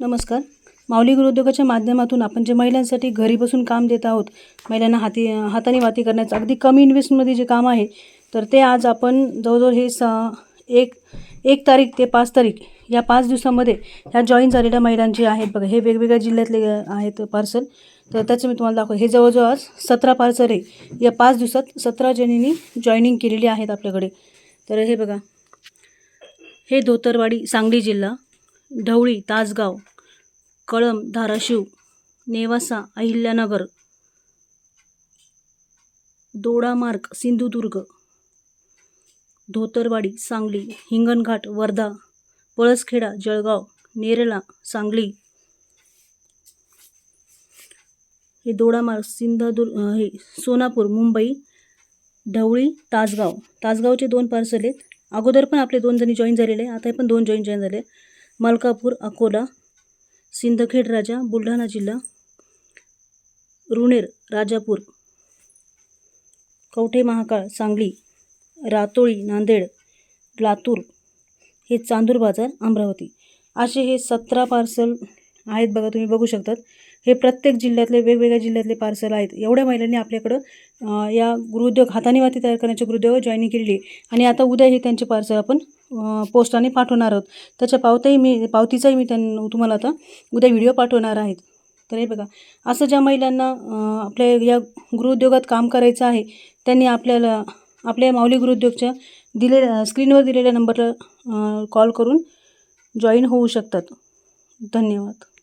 नमस्कार. माऊली गृहोद्योगाच्या माध्यमातून आपण जे महिलांसाठी घरी बसून काम देत आहोत महिलांना हाती हाताने वाती करण्याचं अगदी कमी इन्व्हेस्टमध्ये जे काम आहे तर ते आज आपण जवळजवळ हे स एक एक तारीख ते पाच तारीख या पाच दिवसामध्ये ह्या जॉईन झालेल्या महिलांचे आहेत बघा. हे वेगवेगळ्या जिल्ह्यातले आहेत पार्सल तर त्याचं मी तुम्हाला दाखव हे जवळजवळ आज सतरा पार्सल आहे. या पाच दिवसात सतरा जणींनी जॉईनिंग केलेली आहेत आपल्याकडे. तर हे बघा. हे धोतरवाडी सांगली जिल्हा ढवळी तासगाव कळंब धाराशिव नेवासा अहिल्यानगर दोडामार्ग सिंधुदुर्ग धोतरवाडी सांगली हिंगणघाट वर्धा पळसखेडा जळगाव नेरला सांगली. हे दोडामार्ग सिंधुदुर्ग हे सोनापूर मुंबई ढवळी तासगाव. तासगावचे दोन पार्सल आहेत. अगोदर पण आपले दोन जणी जॉईन झालेले आहे आता पण दोन जॉईन जॉईन झाले मलकापूर अकोला सिंदखेड राजा बुलढाणा जिल्हा रुणेर राजापूर कवठे महाकाळ सांगली रातोळी नांदेड लातूर हे चांदूर बाजार अमरावती. असे हे सतरा पार्सल आहेत बघा तुम्ही बघू शकतात. हे प्रत्येक जिल्ह्यातले वेगवेगळ्या जिल्ह्यातले पार्सल आहेत. एवढ्या महिलांनी आपल्याकडं या गृहउद्योग हाताने वाती तयार करण्याच्या गृहउद्योग जॉईनिंग केलेली आणि आता उद्या हे त्यांचे पार्सल आपण पोस्टाने पाठवणार आहोत. त्याच्या पावताही मी पावतीचाही मी त्यां तुम्हाला आता उद्या व्हिडिओ पाठवणार आहेत. तर हे बघा असं ज्या महिलांना आपल्या या गृहउद्योगात काम करायचं आहे त्यांनी आपल्याला आपल्या माऊली गृहउद्योगच्या दिलेल्या स्क्रीनवर दिलेल्या नंबरला कॉल करून जॉईन होऊ शकतात. धन्यवाद.